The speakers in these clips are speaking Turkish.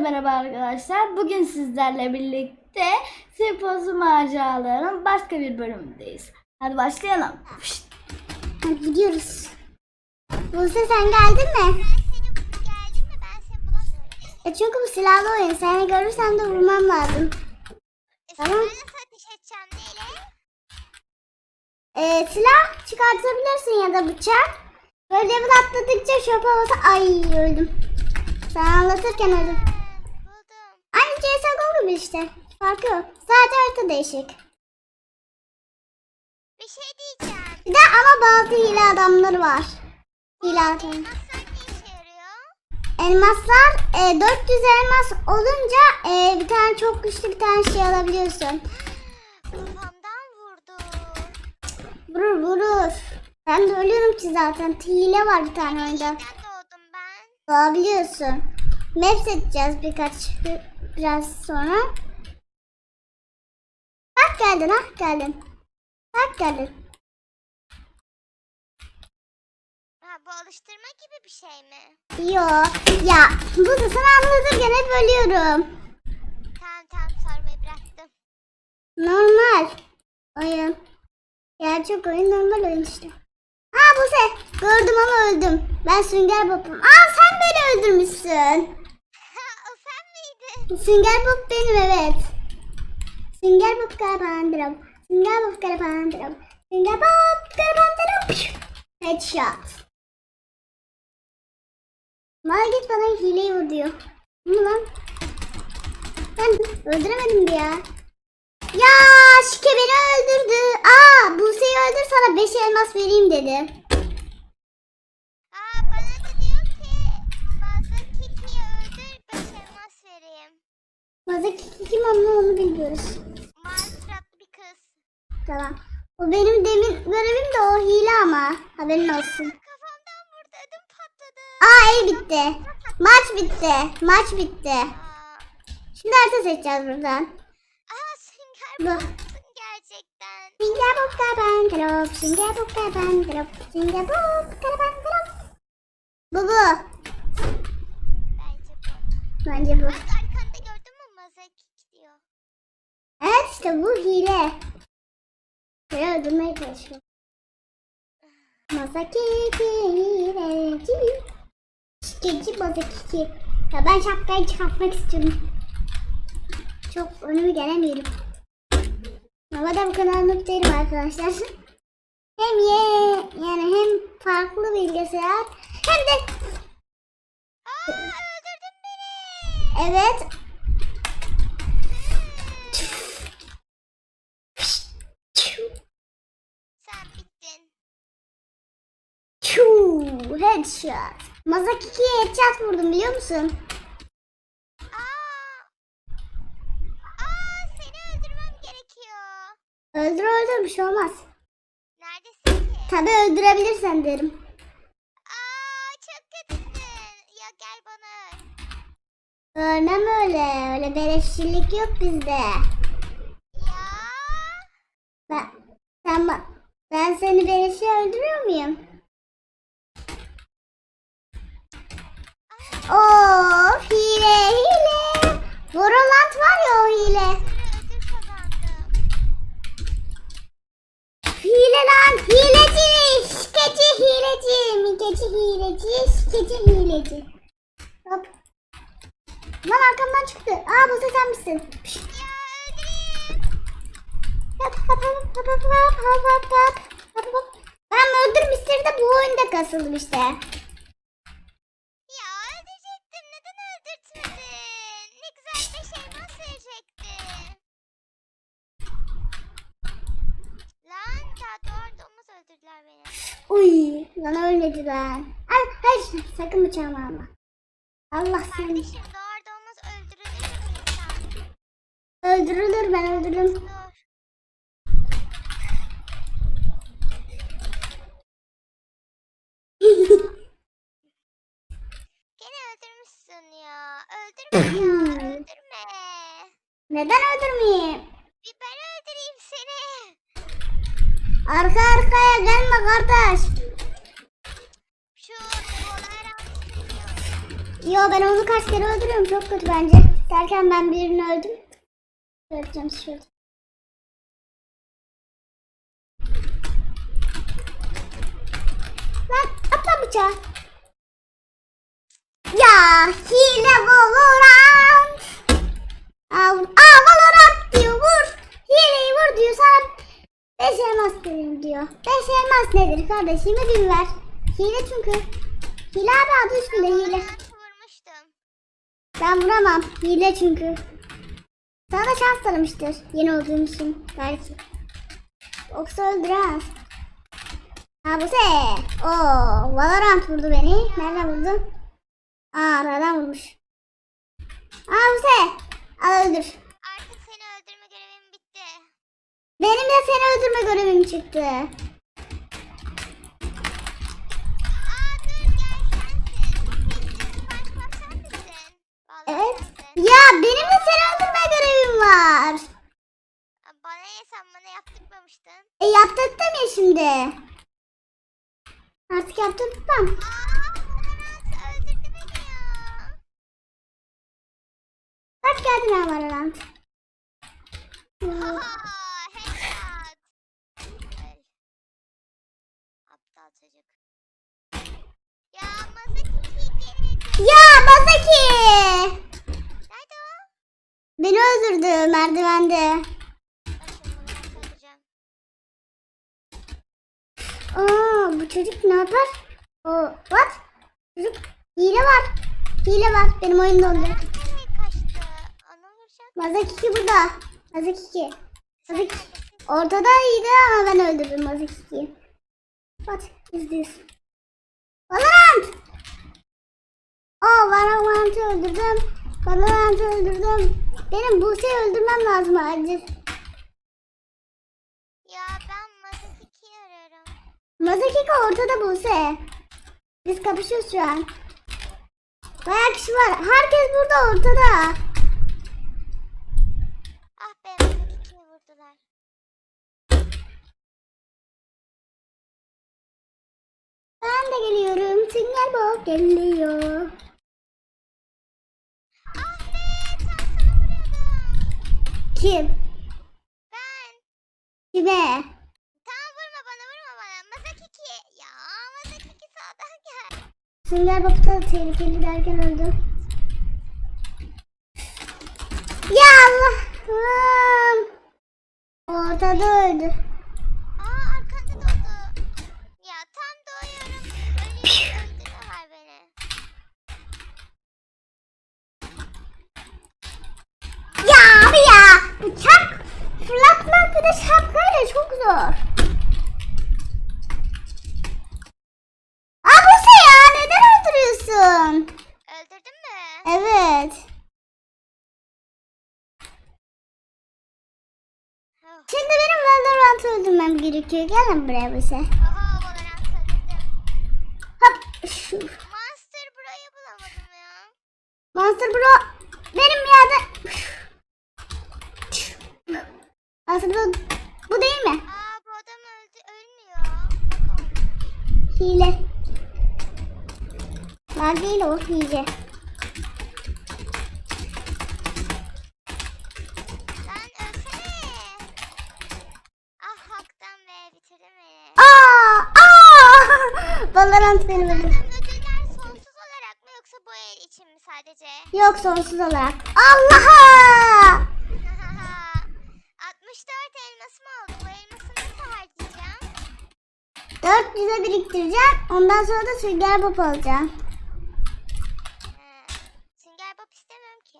merhaba arkadaşlar. Bugün sizlerle birlikte Sirpozu maceralarının başka bir bölümündeyiz. Hadi başlayalım. Hadi gidiyoruz. Buse sen geldin mi? E çünkü bu silahlı oyun. Seni görürsem de vurmam lazım. E, Tamam. Sen nasıl ateş edeceğim neyle? E, silah çıkartabilirsin ya da bıçak. Böyle level atladıkça şöpe olsa ay öldüm. Sen anlatırken öldüm. CSGO gibi işte. Farkı yok. Sadece harita değişik. Bir şey diyeceğim. Bir de ama bazı hile adamları var. Hile adam. Elmaslar e, 400 elmas olunca e, bir tane çok güçlü bir tane şey alabiliyorsun. Kafamdan vurdu. Vurur vurur. Ben de ölüyorum ki zaten. Hile var bir tane oyunda. Yeniden doğdum ben. Doğabiliyorsun. Map seçeceğiz birkaç biraz sonra. Bak geldin ha geldin. Bak geldin. Ha, bu alıştırma gibi bir şey mi? Yo ya bu da sana anlatırken hep ölüyorum. Tamam tamam sormayı bıraktım. Normal. Oyun. Gerçek oyun normal oyun işte. Aa bu se gördüm ama öldüm. Ben Sünger Bob'um. Aa sen beni öldürmüşsün. Bob benim evet. Sünger Bob karapandıram. Sünger Bob karapandıram. Headshot. Bana git bana hileyi vur diyor. Ne lan? Ben öldüremedim ya. Ya Şike beni öldürdü. Aa Buse'yi öldür sana 5 elmas vereyim dedi. Mazaki kim onu onu bilmiyoruz. Mavi suratlı bir kız. Tamam. O benim demin görevim de o hile ama. Haberin olsun. Kafamdan vurdu ödüm patladı. Aa el bitti. Maç bitti. Maç bitti. Aa, Şimdi harita seçeceğiz buradan. Aha sünger Bu. bobsun gerçekten. Sünger Bob karaban drop. Sünger Bob karaban drop. Sünger Bob karaban drop. Bu bu. Bence bu. Bence bu arkanda gördün mü mazakik diyor. Evet işte bu hile. Beni öldürmeye çalışıyor. Masaki hileci. Şikeci masaki. Ya ben şapkayı çıkartmak istiyorum. Çok önümü gelemiyorum. Ama da bu kadar arkadaşlar. Hem ye yani hem farklı bilgisayar hem de Aa öldürdün beni. evet headshot. Mazakiki'ye headshot vurdum biliyor musun? Aa. Aa seni öldürmem gerekiyor. Öldür öldür bir şey olmaz. Neredesin ki? Tabi öldürebilirsen derim. Aa çok kötüsün. Ya gel bana. öl. Ölmem öyle. Öyle beleşçilik yok bizde. Ya. Ben, sen. Ben seni beleşe öldürüyor muyum? Oo hile hile. Vorolant var ya o hile. Ödül ödül kazandım. Hile lan hileci. Şikeci hileci. Hileci. Şikeci hileci. Hop. Lan arkamdan çıktı. Aa bu sen misin? Pişt. Hop hop hop hop hop hop hop hop hop hop. Ben Murder Mystery'de bu oyunda kasıldım lan ben. Ay, hayır sakın bıçağımı alma. Allah seni. Kardeşim doğar doğmaz öldürülür mü? Öldürülür ben öldürürüm. Gene öldürmüşsün ya. Öldürme ya. Öldürme. Neden öldürmeyeyim? Bir ben öldüreyim seni. Arka arkaya gelme kardeş. Şu olay her an sıkıntı. Yo ben onu kaç kere öldürüyorum çok kötü bence. Derken ben birini öldüm. Öldüreceğim şurada. Lan atla bıçağı. Ya hile Valorant. Aa, aa Valorant diyor vur. Hileyi vur diyor sana. Beş elmas verin diyor. Beş elmas nedir kardeşim ödül ver. Hile çünkü. Hile abi adı üstünde hile. Ben vuramam. Hile çünkü. Sana da şans tanımıştır. Yeni olduğun için belki. Yoksa öldüremez. Ha bu se. Oo, Valorant vurdu beni. Nereden vurdu? Aa, aradan vurmuş. Aa bu se. Al öldür. Artık seni öldürme görevim bitti. Benim de seni öldürme görevim çıktı. Aa dur gel sensin. Senin Spark bak sen misin? Vallahi Evet. sensin. Ya benim de seni öldürme görevim var. Aa, Bana ne sen bana yaptırmamıştın. E şimdi. Artık. Aa Valorant öldürdü beni ya. Çocuk. Ya Mazaki. Ya o? Beni öldürdü merdivende. Ben şimdi bunu söyleyeceğim. Aa, bu çocuk ne yapar? O, what? Çocuk hile var. Hile var. Benim oyun dondu. Nereye kaçtı? Onu vuracak. Mazaki burada. Mazaki. Sen Mazaki. neredesin? Ortada iyiydi ama ben öldürdüm Mazaki'yi. What is this? Valorant! Oh, Valorant'ı öldürdüm. Valorant'ı öldürdüm. Benim Buse'yi öldürmem lazım acil. Ya ben Mazaki'yi Mazakiko ortada Buse. Biz kapışıyoruz şu an. Bayağı kişi var. Herkes burada ortada. Ah be Mazaki'yi vurdular. Ben de geliyorum. Sinyal bok geliyor. Ah be sana. Kim? Ben. Kime? Tamam vurma bana vurma bana. Mazakiki. Ya Mazakiki sağdan gel. Sünger Bob da tehlikeli derken öldü. Ya Allah'ım. Ortada öldü. Aa arkanda doldu. Ya tam doğuyorum. Ölüyor öldürüyorlar beni. Ya abi ya. Uçak fırlatmak bir de şapkayla çok zor. Ablası ya neden öldürüyorsun? Öldürdün mü? Evet. Oh. Şimdi benim Valorant'ı Gelin buraya bize. Oha Valorant öldürdüm. Hop. Şu. Monster burayı bulamadım ya. Monster Bro benim yerde. Monster Bro bu değil mi? Aa bu adam öldü ölmüyor. Hile. Var değil o hile. Lan ölsene. Ah haktan be bitirdim beni. Aa! Aa! Valorant beni vurdu. Adam ödüller sonsuz olarak mı yoksa bu el için mi sadece? Yok sonsuz olarak. Allah'a! 64 elmasım oldu. Bu elması nasıl harcayacağım? 400'e biriktireceğim. Ondan sonra da sünger pop alacağım. He. Sünger Bob istemiyorum ki.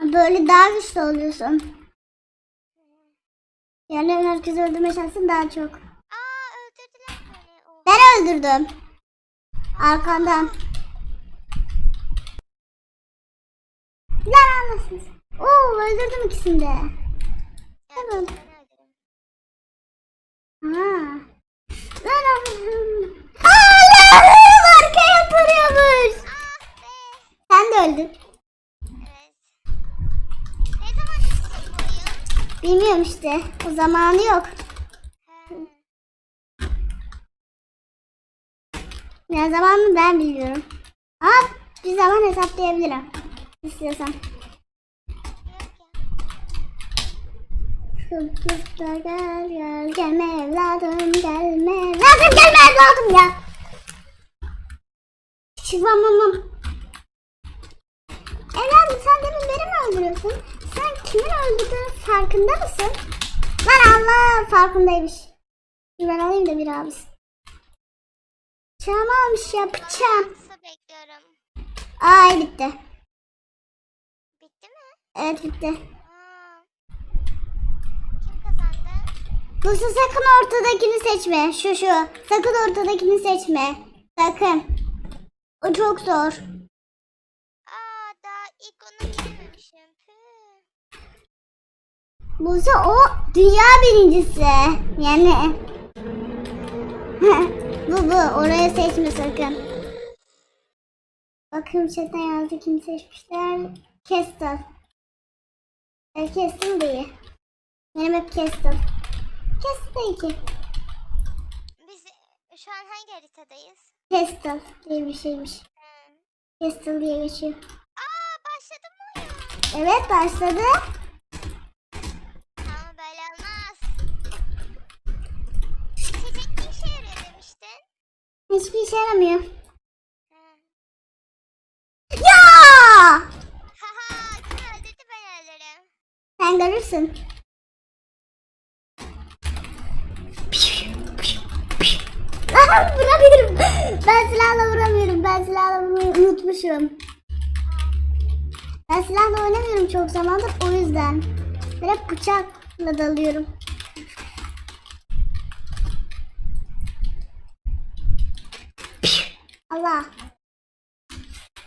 Böyle daha güçlü oluyorsun. Yani herkes öldürme şansın daha çok. Aa öldürdüler beni. Oh. Ben öldürdüm. Arkandan. Lan anlasınız. Oo öldürdüm ikisini de. Öldürürüm. Ha. Lan anlasın. Hala arkaya duruyormuş. Sen de öldün. Bilmiyorum işte. O zamanı yok. Ne zamanı ben biliyorum. Aa Bir zaman hesaplayabilirim. İstiyorsan. Kıbrıs'ta gel gel gelme evladım gelme evladım gelme evladım ya. Çıkmamamam. Evladım sen demin beni mi öldürüyorsun? Sen kimin öldürdüğünün farkında mısın? Lan Allah farkındaymış. Ben alayım da bir abisi. Bıçağımı almış ya bıçağım. Su bekliyorum. Ay bitti. Bitti mi? Evet bitti. Aa. Kim kazandı? Sakın ortadakini seçme. Şu şu. Sakın ortadakini seçme. Sakın. O çok zor. Aa daha ilk onu. Püh. Buse o dünya birincisi. Yani. bu bu. Oraya seçme sakın. Bakıyorum chatten yazdı kim seçmişler. Kestel. E, Kestel de iyi. Benim hep Kestel. Kestel iyi. Biz şu an hangi haritadayız? Kestel diye bir şeymiş. Hı. Kestel diye geçiyor. Aa başladı mı? Evet başladı. Ama böyle olmaz. İçecek ne işe yarıyor demiştin? Hiçbir işe yaramıyor. Ya! Sen görürsün. Vuramıyorum. Ben silahla vuramıyorum. Ben silahla vurmayı unutmuşum. Ben silahla oynamıyorum çok zamandır o yüzden. Ben hep bıçakla dalıyorum. Allah.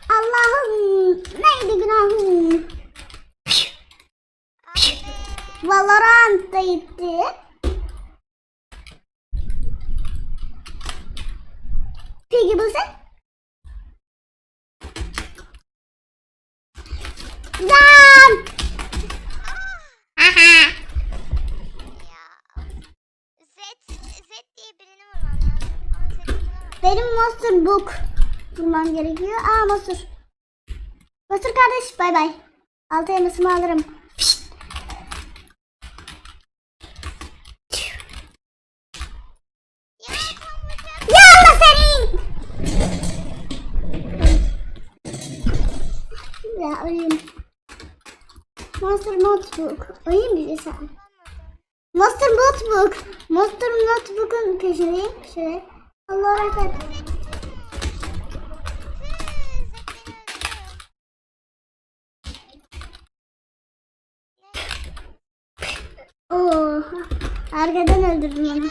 Allah'ım neydi günahım? Valorant da gitti. Peki bu sen? Lan! Aha! Benim Monster Book bulmam gerekiyor. Aa Monster. Monster kardeş bay bay. Altı elmasımı alırım. Pişt. Ya oyun. Monster Notebook. Bir sen. Bulamadım. Monster Notebook. Monster Notebook'un peşindeyim. Şöyle. Allah rahmet. Tüh, Z beni öldürdü. Oo. Arkadan öldürdüm onu.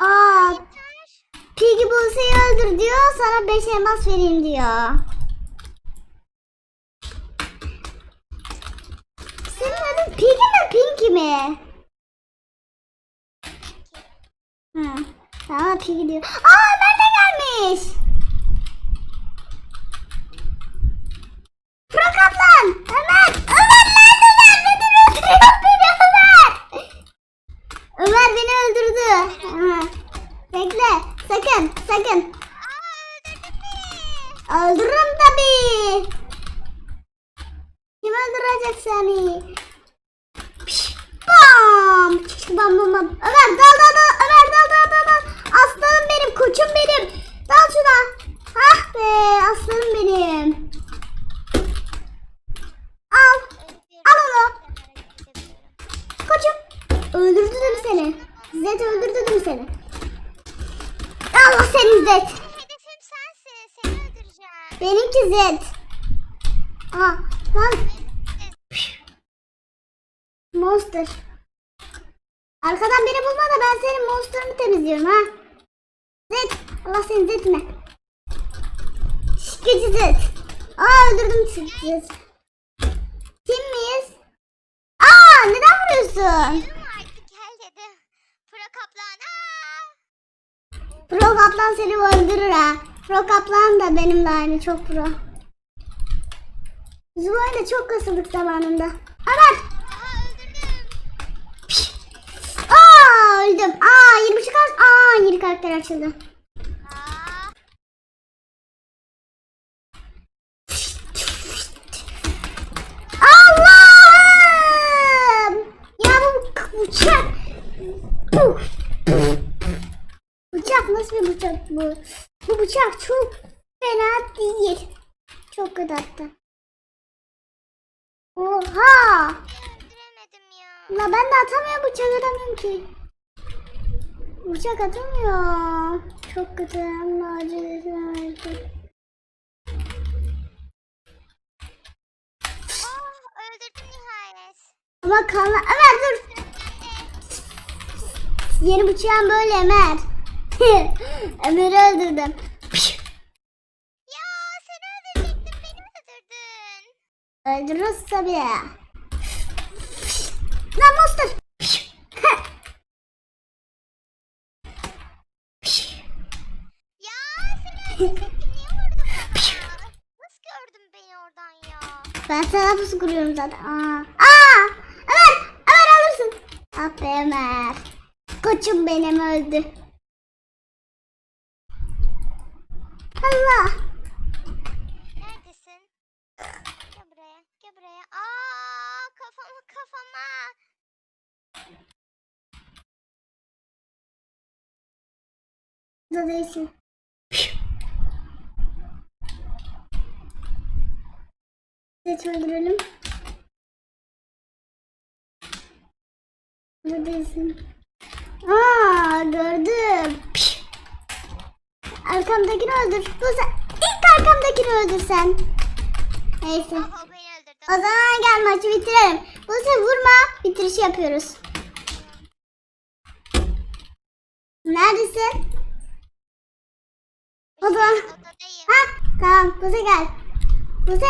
Aa. Piggy Buse'yi öldür diyor. Sana 5 elmas vereyim diyor. Senin adın Piggy mi Pinky mi? Hı. Tamam Piggy diyor. Aa Ömer de gelmiş. Pro Kaplan. Ömer. Ömer nerede Ömer? Beni öldürüyor beni Ömer. Ömer beni öldürdü. Ha. Bekle. Sakın. Aa. Öldürürüm tabii. Kim öldürecek seni? Piş, Bam! Bam bam bam. Ömer dal dal dal. Ömer dal dal dal dal. Aslanım benim, koçum benim. Dal şuna. Ah be, aslanım benim. Al. Al onu. Koçum. Öldürdü de mi seni? Zed öldürdü de mi seni? Allah seni Zed. Hedefim sensin. Seni öldüreceğim. Benimki Zed. Aa, lan monster. Arkadan beni bulma da ben senin monsterını temizliyorum ha. Zed. Allah seni Zed'me. Şikeci Zed. Aa öldürdüm Zed. Kim miyiz? Aa neden vuruyorsun? Yürüm artık gel dedim. Pro kaplan. Aa. Pro Kaplan seni öldürür ha. Pro Kaplan da benimle aynı çok pro. Biz bu çok kasıldık zamanında. Ömer! Aa öldüm. Aa 20 çıkar. Aa yeni karakter açıldı. Bıçak nasıl bir bıçak bu? Bu bıçak çok fena değil. Çok kötü hatta. Oha! La ben de atamıyorum bıçak atamıyorum ki. Bıçak atamıyor. Çok kötü. Allah nihayet. Ama kanla... Ömer dur. Yeni bıçağım böyle Ömer. Ömer'i öldürdüm. Ya seni öldürecektim beni öldürdün. Öldürürüz tabii. Lan monster. Ya seni öldürecektim niye vurdun bana? Nasıl gördün beni oradan ya? Ben sana pusu kuruyorum zaten. Aa. Aa! Ömer! Ömer alırsın. Ah be Ömer. Koçum benim öldü. Allah. Neredesin? Gel buraya, gel buraya. Aa, kafama kafama. Burada değilsin. Evet öldürelim. Burada değilsin. Aa gördüm. Arkamdakini öldür. Bu sen. İlk arkamdakini öldür sen. Neyse. O beni öldürdü. O zaman gel maçı bitirelim. Bu sefer vurma. Bitirişi yapıyoruz. Neredesin? O zaman. Odadayım. Ha tamam. Buse gel. Buse.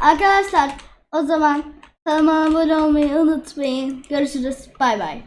Arkadaşlar o zaman kanalıma abone olmayı unutmayın. Görüşürüz. Bay bay.